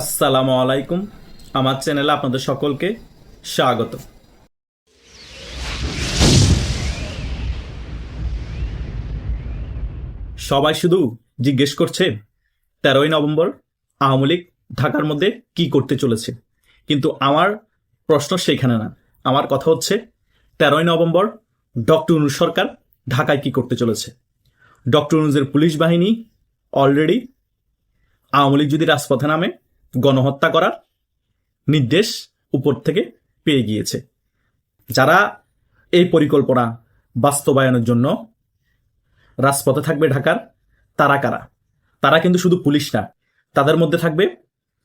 আসসালামু আলাইকুম। আমার চ্যানেলে আপনাদের সকলকে স্বাগত। সবাই শুধু জিজ্ঞেস করছে, তেরোই নভেম্বর আওয়ামী লীগ ঢাকার মধ্যে কি করতে চলেছে? কিন্তু আমার প্রশ্ন সেইখানে না। আমার কথা হচ্ছে, তেরোই নভেম্বর ডক্টর অনুজ সরকার ঢাকায় কি করতে চলেছে? ডক্টর অনুজের পুলিশ বাহিনী অলরেডি আওয়ামী লীগ যদি রাজপথে নামে গণহত্যা করার নির্দেশ উপর থেকে পেয়ে গিয়েছে। যারা এই পরিকল্পনা বাস্তবায়নের জন্য রাজপথে থাকবে ঢাকার, তারা কারা? তারা কিন্তু শুধু পুলিশ না, তাদের মধ্যে থাকবে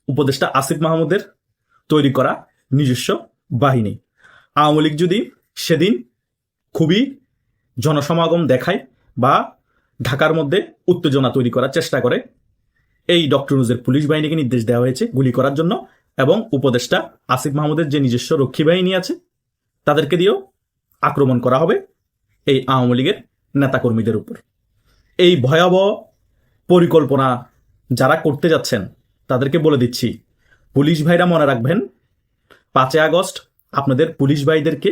উপদেষ্টা আসিফ মাহমুদের তৈরি করা নিজস্ব বাহিনী। আওয়ামী লীগ যদি সেদিন খুবই জনসমাগম দেখায় বা ঢাকার মধ্যে উত্তেজনা তৈরি করার চেষ্টা করে এই ডক্টর নুজের পুলিশ বাহিনীকে নির্দেশ দেওয়া হয়েছে গুলি করার জন্য এবং উপদেষ্টা আসিফ মাহমুদের যে নিজস্ব রক্ষী বাহিনী আছে, তাদেরকে দিয়েও আক্রমণ করা হবে এই আওয়ামী লীগের নেতাকর্মীদের উপর। এই ভয়াবহ পরিকল্পনা যারা করতে যাচ্ছেন, তাদেরকে বলে দিচ্ছি, পুলিশ ভাইরা মনে রাখবেন, পাঁচই আগস্ট আপনাদের পুলিশ ভাইদেরকে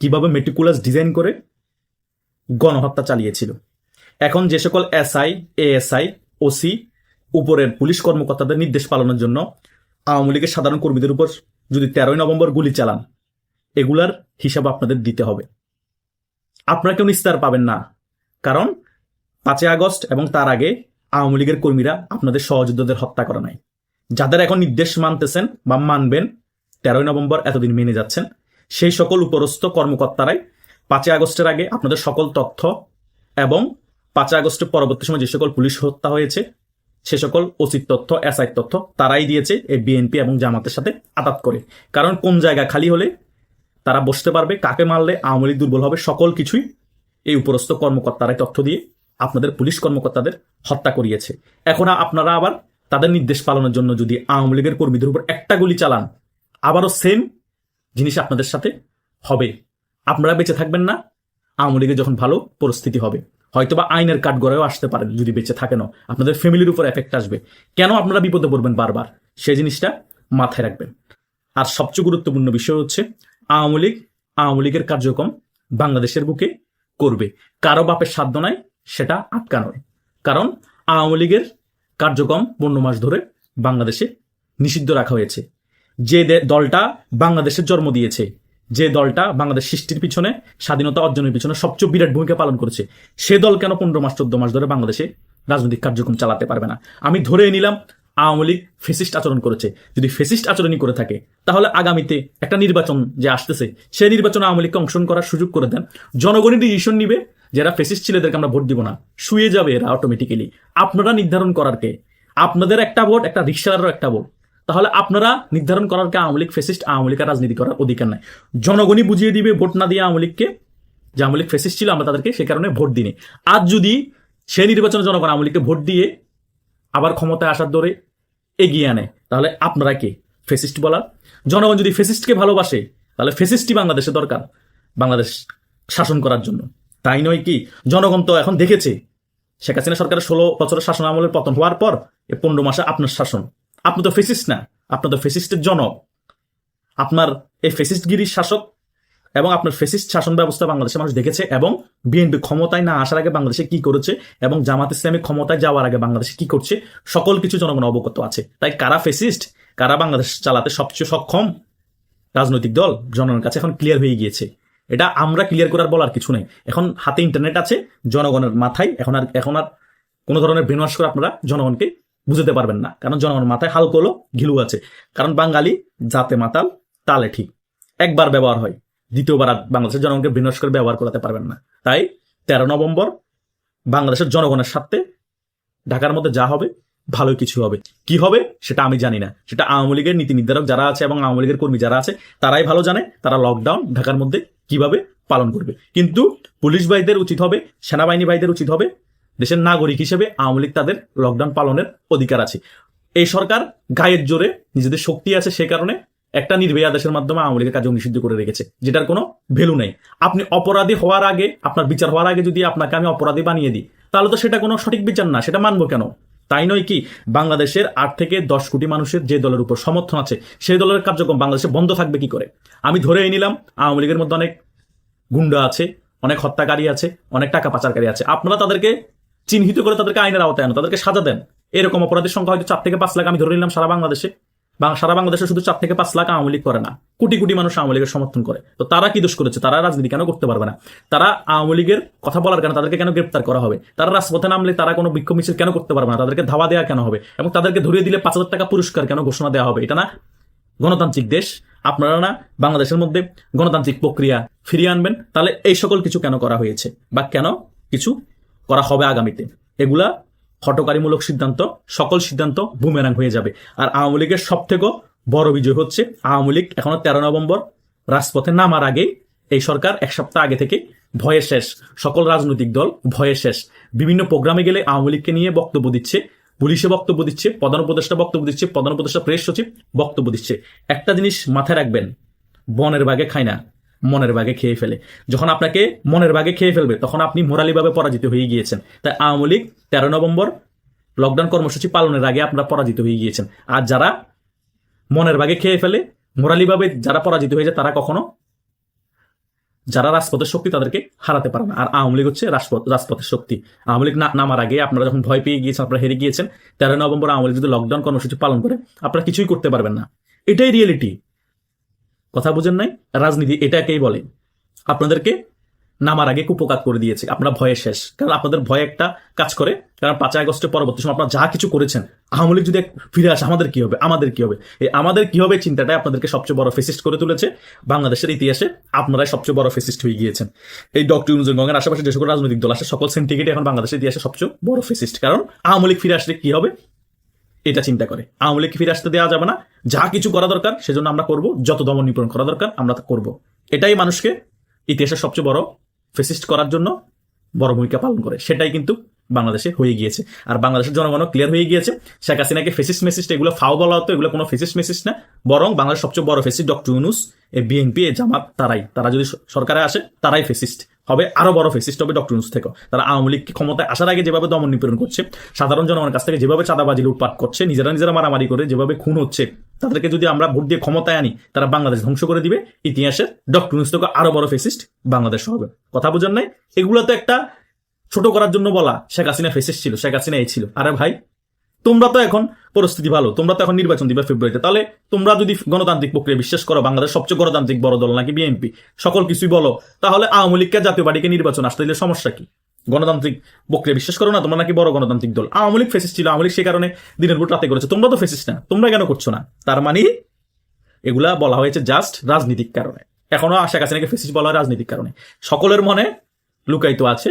কীভাবে মেটিকুলাস ডিজাইন করে গণহত্যা চালিয়েছিল। এখন যে সকল এসআই এএসআই ওসি উপরের পুলিশ কর্মকর্তাদের নির্দেশ পালনের জন্য আওয়ামী লীগের সাধারণ কর্মীদের উপর যদি তেরোই নভেম্বর গুলি চালান, এগুলার হিসাব আপনাদের দিতে হবে। আপনারা কেউ নিস্তার পাবেন না, কারণ পাঁচই আগস্ট এবং তার আগে আওয়ামী লীগের কর্মীরা আপনাদের সহযোদ্ধাদের হত্যা করে নাই। যাদের এখন নির্দেশ মানতেছেন বা মানবেন, তেরোই নভেম্বর এতদিন মেনে যাচ্ছেন, সেই সকল উপরস্থ কর্মকর্তারাই পাঁচই আগস্টের আগে আপনাদের সকল তথ্য এবং পাঁচই আগস্টের পরবর্তী সময় যে সকল পুলিশ হত্যা হয়েছে সে সকল অচিত তথ্য, এসআই তথ্য তারাই দিয়েছে এই বিএনপি এবং জামাতের সাথে আতাত করে। কারণ কোন জায়গা খালি হলে তারা বসতে পারবে, কাকে মারলে আওয়ামী লীগ দুর্বল হবে, সকল কিছুই এই উপরস্থ কর্মকর্তারাই তথ্য দিয়ে আপনাদের পুলিশ কর্মকর্তাদের হত্যা করিয়েছে। এখন আপনারা আবার তাদের নির্দেশ পালনের জন্য যদি আওয়ামী লীগের কর্মীদের উপর একটা গুলি চালান, আবারও সেম জিনিস আপনাদের সাথে হবে। আপনারা বেঁচে থাকবেন না, আওয়ামী লীগের যখন ভালো পরিস্থিতি হবে। হয়তোবা আইনের কাঠগড়ায়ও আসতে পারেন যদি বেঁচে থাকেনও আপনাদের ফ্যামিলির উপর এফেক্ট আসবে। কেন আপনারা বিপদে পড়বেন বারবার? সেই জিনিসটা মাথায় রাখবেন। আর সবচেয়ে গুরুত্বপূর্ণ বিষয় হচ্ছে, আওয়ামী লীগ, আওয়ামী লীগের কার্যক্রম বাংলাদেশের বুকে করবে। কারও বাপের সাধ্য নাই, সেটা আটকানোর। কারণ আওয়ামী লীগের কার্যক্রম পনেরো মাস ধরে বাংলাদেশে নিষিদ্ধ রাখা হয়েছে। যে দলটা বাংলাদেশের জন্ম দিয়েছে যে দলটা বাংলাদেশ সৃষ্টির পিছনে, স্বাধীনতা অর্জনের পিছনে সবচেয়ে বিরাট ভূমিকা পালন করেছে, সে দল কেন পনেরো মাস, চোদ্দ মাস ধরে বাংলাদেশে রাজনৈতিক কার্যক্রম চালাতে পারবে না? আমি ধরে নিলাম, আওয়ামী লীগ ফেসিস্ট আচরণ করেছে। যদি ফেসিস্ট আচরণই করে থাকে, তাহলে আগামীতে একটা নির্বাচন যে আসতেছে, সেই নির্বাচনে আওয়ামী লীগকে অংশগ্রহণ করার সুযোগ করে দেন। জনগণই ডিসিশন নিবে, যারা ফেসিস্ট ছিল এদেরকে আমরা ভোট দিব না, শুয়ে যাবে এরা অটোমেটিক্যালি আপনারা নির্ধারণ করার কে? আপনাদের একটা ভোট, একটা রিক্সারও একটা ভোট। তাহলে আপনারা নির্ধারণ করার কে আওয়ামী লীগ? ফেসিস্ট আওয়ামী লীগের রাজনীতি করার অধিকার নাই। জনগণই বুঝিয়ে দিবে, ভোট না দিয়ে আওয়ামী লীগকে। যে আওয়ামী লীগ ফেসিস্ট ছিল, আমরা তাদেরকে সে কারণে ভোট দিই আজ যদি সে নির্বাচনে জনগণ আওয়ামী লীগকে ভোট দিয়ে আবার ক্ষমতায় আসার দরে এগিয়ে আনে, তাহলে আপনারা কে? ফেসিস্ট বলা জনগণ যদি ফেসিস্টকে ভালোবাসে, তাহলে ফেসিস্টই বাংলাদেশে দরকার, বাংলাদেশ শাসন করার জন্য। তাই নয় কি? জনগণ তো এখন দেখেছে, শেখ হাসিনা সরকারের ষোলো বছরের শাসন আমলের পতন হওয়ার পর, এই পনেরো মাসে আপনার শাসন। আপনি তো ফেসিস্ট না আপনার তো ফেসিস্টের জনক। আপনার এই ফেসিস্টগিরির শাসক এবং আপনার ফেসিস্ট শাসন ব্যবস্থা বাংলাদেশের মানুষ দেখেছে এবং বিএনপি ক্ষমতায় না আসার আগে বাংলাদেশে কি করেছে এবং জামাত ইসলামী ক্ষমতায় যাওয়ার আগে বাংলাদেশে কি করছে, সকল কিছু জনগণ অবগত আছে। তাই কারা ফেসিস্ট কারা বাংলাদেশ চালাতে সবচেয়ে সক্ষম রাজনৈতিক দল? জনগণের কাছে এখন ক্লিয়ার হয়ে গিয়েছে। এটা আমরা ক্লিয়ার করার বলার কিছু নেই। এখন হাতে ইন্টারনেট আছে, জনগণের মাথায় এখন আর এখন আর কোনো ধরনের ব্রেনওয়াশ করে আপনারা জনগণকে বুঝতে পারবেন না। কারণ জনগণের মাথায় হালকোলো ঘিলু আছে। কারণ বাঙালি জাতে মাতাল, তালে ঠিক। একবার ব্যবহার হয়, দ্বিতীয়বার আর বাংলাদেশের জনগণকে বিনাশ করে ব্যবহার করাতে পারবেন না। তাই তেরো নভেম্বর বাংলাদেশের জনগণের স্বার্থে ঢাকার মধ্যে যা হবে ভালো কিছু হবে। কি হবে, সেটা আমি জানি না। সেটা আওয়ামী লীগের নীতি নির্ধারক যারা আছে এবং আওয়ামী লীগের কর্মী যারা আছে, তারাই ভালো জানে, তারা লকডাউন ঢাকার মধ্যে কীভাবে পালন করবে। কিন্তু পুলিশ ভাইদের উচিত হবে, সেনাবাহিনী ভাইদের উচিত হবে দেশের নাগরিক হিসেবে আওয়ামী লীগ তাদের লকডাউন পালনের অধিকার আছে। এই সরকার গায়ের জোরে নিজেদের শক্তি আছে সে কারণে একটা নির্ভয়া আদেশের মাধ্যমে আওয়ামী লীগের কাজে নিষিদ্ধ করে রেখেছে, যেটার কোনো ভ্যালু নেই। আপনি অপরাধী হওয়ার আগে, আপনার বিচার হওয়ার আগে যদি আপনাকে আমি অপরাধী বানিয়ে দিই, তাহলে তো সেটা কোনো সঠিক বিচার না, সেটা মানবো কেন? তাই নয় কি, বাংলাদেশের আট থেকে দশ কোটি মানুষের যে দলের উপর সমর্থন আছে, সেই দলের কার্যক্রম বাংলাদেশে বন্ধ থাকবে কি করে? আমি ধরেই নিলাম, আওয়ামী লীগের মধ্যে অনেক গুন্ডা আছে, অনেক হত্যাকারী আছে, অনেক টাকা পাচারকারী আছে। আপনারা তাদেরকে চিহ্নিত করে তাদেরকে আইনের আওতায় আনো, তাদেরকে সাজা দেন। এরকম অপরাধের সংখ্যা হয়তো চার থেকে পাঁচ লাখ, আমি ধরে নিলাম সারা বাংলাদেশে। সারা বাংলাদেশে শুধু চার থেকে পাঁচ লাখ আওয়ামী লীগ করে না, কোটি কোটি মানুষ আওয়ামী লীগের সমর্থন করে। তো তারা কি দোষ করেছে? তারা রাজনীতি কেন করতে পারবে না? তারা আওয়ামী লীগের কথা বলার কেন তাদেরকে কেন গ্রেপ্তার করা হবে? তারা রাজপথে নামলে তারা কোনো বিক্ষোভ মিছিল কেন করতে পারবে না? তাদেরকে ধাওয়া দেওয়া কেন হবে? এবং তাদেরকে ধরিয়ে দিলে পাঁচ হাজার টাকা পুরস্কার কেন ঘোষণা দেওয়া হবে? এটা না গণতান্ত্রিক দেশ। আপনারা না বাংলাদেশের মধ্যে গণতান্ত্রিক প্রক্রিয়া ফিরিয়ে আনবেন। তাহলে এই সকল কিছু কেন করা হয়েছে? বা কেন কিছু করা হবে আগামীতে। এগুলা হটকারীমূলক সিদ্ধান্ত, সকল সিদ্ধান্ত বুমেরাং হয়ে যাবে। আর আওয়ামী লীগের সব থেকে বড় বিজয় হচ্ছে, আওয়ামী লীগ এখনও তেরো নভেম্বর রাজপথে নামার আগে এই সরকার এক সপ্তাহ আগে থেকে ভয়ে শেষ, সকল রাজনৈতিক দল ভয়ে শেষ। বিভিন্ন প্রোগ্রামে গেলে আওয়ামী লীগকে নিয়ে বক্তব্য দিচ্ছে, পুলিশে বক্তব্য দিচ্ছে, প্রধান উপদেষ্টা বক্তব্য দিচ্ছে, প্রধান উপদেষ্টা প্রেস সচিব বক্তব্য দিচ্ছে। একটা জিনিস মাথায় রাখবেন, বনের বাগে খায় না। মনের বাগে খেয়ে ফেলে। যখন আপনাকে মনের বাগে খেয়ে ফেলবে, তখন আপনি মোরালিভাবে পরাজিত হয়ে গিয়েছেন। তাই আওয়ামী লীগ তেরো নভেম্বর লকডাউন কর্মসূচি পালনের আগে আপনারা পরাজিত হয়ে গিয়েছেন। আর যারা মনের বাগে খেয়ে ফেলে, মোরালিভাবে যারা পরাজিত হয়ে যায় তারা কখনো যারা রাজপথের শক্তি তাদেরকে হারাতে পারে না। আর আওয়ামী লীগ হচ্ছে রাজপথ, রাজপথের শক্তি। আওয়ামী লীগ নামার আগে আপনারা যখন ভয় পেয়ে গিয়েছেন, আপনারা হেরে গিয়েছেন, তেরো নভেম্বর আওয়ামী লীগ যদি লকডাউন কর্মসূচি পালন করে, আপনারা কিছুই করতে পারবেন না। এটাই রিয়েলিটি কথা বুঝেন নাই? রাজনীতি এটাকেই বলে। আপনাদেরকে নামার আগে কুপকাত করে দিয়েছে। আপনারা ভয়ে শেষ। কারণ আপনাদের ভয় একটা কাজ করে। কারণ পাঁচই আগস্টের পরবর্তী সময় আপনারা যা কিছু করেছেন, আওয়ামী লীগ যদি ফিরে আসে, আমাদের কি হবে? আমাদের কি হবে? এই আমাদের কি হবে চিন্তাটাই আপনাদেরকে সবচেয়ে বড় ফেসিস্ট করে তুলেছে। বাংলাদেশের ইতিহাসে আপনারাই সবচেয়ে বড় ফেসিস্ট হয়ে গিয়েছেন। এই ডক্টর ইউনুজের গঙ্গের আশেপাশে যে সকল রাজনৈতিক দল আছে সকল সিন্ডিকেটে এখন বাংলাদেশের ইতিহাসে সবচেয়ে বড় ফেসিস্ট। কারণ আওয়ামী লীগ ফিরে আসলে কি হবে? এটা চিন্তা করে। আওয়ামী লীগকে ফিরে আসতে দেওয়া যাবে না। যা কিছু করা দরকার, সেজন্য আমরা করব। যত দমন নিপূরণ করা দরকার, আমরা তা করব। এটাই মানুষকে ইতিহাসের সবচেয়ে বড় ফেসিস্ট করার জন্য বড় ভূমিকা পালন করে। সেটাই কিন্তু বাংলাদেশে হয়ে গিয়েছে। আর বাংলাদেশের জনগণও ক্লিয়ার হয়ে গিয়েছে। শেখ হাসিনাকে ফেসিস্ট মেসিস্ট এগুলো ফাও বলা হতো, এগুলো কোনো ফেসিস মেসিস না। বরং বাংলাদেশের সবচেয়ে বড় ফেসিস্ট ডক্টর ইউনুস, এ বিএনপি এ জামাত, তারাই। তারা যদি সরকারে আসে, তারাই ফেসিস্ট। হবে আরও বড় ফেসিস্ট হবে ডক্টর ইউনুস থেকে তারা আওয়ামী লীগকে ক্ষমতায় আসার আগে যেভাবে দমন নিপীড়ন করছে, সাধারণ জনগণের কাছ থেকে যেভাবে চাঁদাবাজি, লুটপাট করছে, নিজেরা নিজেরা মারামারি করে যেভাবে খুন হচ্ছে, তাদেরকে যদি আমরা ভোট দিয়ে ক্ষমতায় আনি, তারা বাংলাদেশ ধ্বংস করে দিবে। ইতিহাসের ডক্টর ইউনুস থেকে আরও বড় ফেসিস্ট বাংলাদেশ হবে। কথা বোঝার নাই? এগুলো তো একটা ছোট করার জন্য বলা শেখ হাসিনা ফেসিস্ট ছিল, শেখ হাসিনা এই ছিল। আরে ভাই তোমরা তো এখন পরিস্থিতি ভালো, তোমরা তো এখন নির্বাচন দিবে ফেব্রুয়ারিতে তাহলে তোমরা যদি গণতান্ত্রিক প্রক্রিয়া বিশ্বাস করো, বাংলাদেশ সবচেয়ে গণতান্ত্রিক বড় দল নাকি বিএনপি সকল কিছুই বলো। তাহলে আওয়ামী লীগকে জাতীয় পার্টিকে নির্বাচন আসতে দিলে সমস্যা কি? গণতান্ত্রিক প্রক্রিয়া বিশ্বাস করো না, তোমরা নাকি বড় গণতান্ত্রিক দল। আওয়ামী লীগ ফেসিস্ট ছিল, আওয়ামী লীগ সে কারণে দিনের ভোট রাতে করেছে। তোমরা তো ফেসিস না, তোমরা কেন করছ না? তার মানে এগুলা বলা হয়েছে জাস্ট রাজনীতিক কারণে। এখনও শেখ হাসিনাকে ফেসিস বলা হয় রাজনীতিক কারণে? সকলের মনে লুকায়িত আছে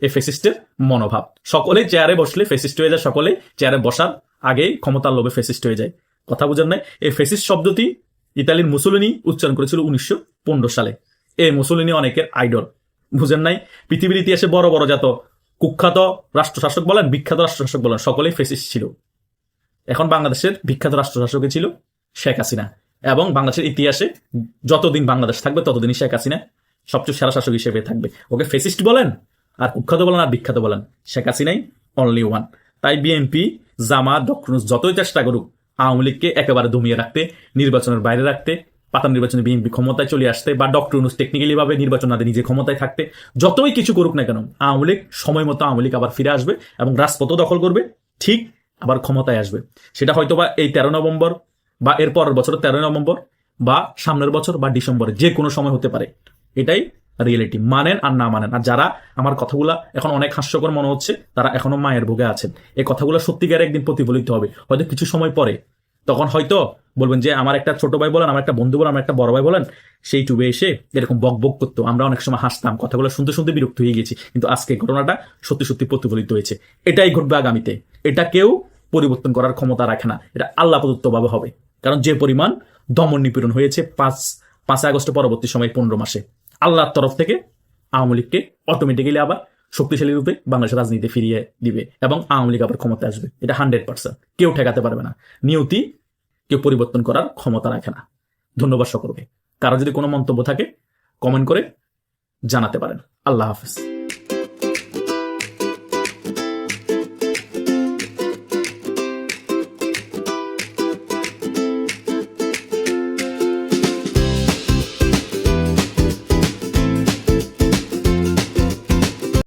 এই ফেসিস্টের মনোভাব। সকলেই চেয়ারে বসলে ফেসিস্ট হয়ে যায়, সকলেই চেয়ারে বসার আগেই ক্ষমতার লোভে ফেসিস্ট হয়ে যায়। কথা বুঝেন নাই? এই ফেসিস্ট শব্দটি ইতালির মুসলিনি উচ্চারণ করেছিল উনিশশো পনেরো সালে। এই মুসলিনি অনেকের আইডল। বুঝেন নাই? পৃথিবীর ইতিহাসে বড় বড় যত কুখ্যাত রাষ্ট্রশাসক বলেন, বিখ্যাত রাষ্ট্রশাসক বলেন, সকলেই ফেসিস্ট ছিল। এখন বাংলাদেশের বিখ্যাত রাষ্ট্রশাসকে ছিল? শেখ হাসিনা। এবং বাংলাদেশের ইতিহাসে যতদিন বাংলাদেশ থাকবে, ততদিনই শেখ হাসিনা সবচেয়ে সেরা শাসক হিসেবে থাকবে। ওকে ফেসিস্ট বলেন? আর কুখ্যাত বলেন আর বিখ্যাত বলেন শেখ হাসিনাই অনলি ওয়ান তাই বিএনপি জামা ডক্টর যতই চেষ্টা করুক, আওয়ামী লীগকে একেবারে দমিয়ে রাখতে, নির্বাচনের বাইরে রাখতে পাতার নির্বাচনে বিএনপি ক্ষমতায় চলে আসতে বা ডক্টর টেকনিক্যালি ভাবে নির্বাচন না নিজে ক্ষমতায় থাকতে, যতই কিছু করুক না কেন, আওয়ামী লীগ সময় মতো আওয়ামী লীগ আবার ফিরে আসবে এবং রাজপথও দখল করবে, ঠিক আবার ক্ষমতায় আসবে। সেটা হয়তো বা এই তেরো নভেম্বর বা এর পরের বছর তেরো নভেম্বর বা সামনের বছর বা ডিসেম্বরে যে কোনো সময় হতে পারে। এটাই রিয়েলিটি মানেন আর না মানেন। আর যারা আমার কথাগুলো এখন অনেক হাস্যকর মনে হচ্ছে, তারা এখনও মায়ের ভোগে আছেন। এই কথাগুলো সত্যিকার একদিন প্রতিফলিত হবে। হয়তো কিছু সময় পরে তখন হয়তো বলবেন যে, আমার একটা ছোট ভাই বলেন, আমার একটা বন্ধু বলেন, আমার একটা বড় ভাই বলেন, সেই টুবে এসে এরকম বক বক করতো। আমরা অনেক সময় হাসতাম, কথাগুলো শুনতে শুনতে বিরক্ত হয়ে গেছি কিন্তু আজকে ঘটনাটা সত্যি সত্যি প্রতিফলিত হয়েছে। এটাই ঘটবে আগামীতে। এটা কেউ পরিবর্তন করার ক্ষমতা রাখে না। এটা আল্লাহ প্রদত্তভাবে হবে। কারণ যে পরিমাণ দমন নিপীড়ন হয়েছে পাঁচ পাঁচ আগস্ট পরবর্তী সময়, পনেরো মাসে। আল্লাহর তরফ থেকে আওয়ামী লীগকে অটোমেটিক্যালি আবার শক্তিশালী রূপে বাংলাদেশের রাজনীতি ফিরিয়ে দিবে এবং আওয়ামী লীগ আবার ক্ষমতা আসবে। এটা হান্ড্রেড পার্সেন্ট কেউ ঠেকাতে পারবে না। নিয়তি কেউ পরিবর্তন করার ক্ষমতা রাখে না। ধন্যবাদ সকলকে। কারও যদি কোনো মন্তব্য থাকে কমেন্ট করে জানাতে পারেন। আল্লাহ হাফিজ।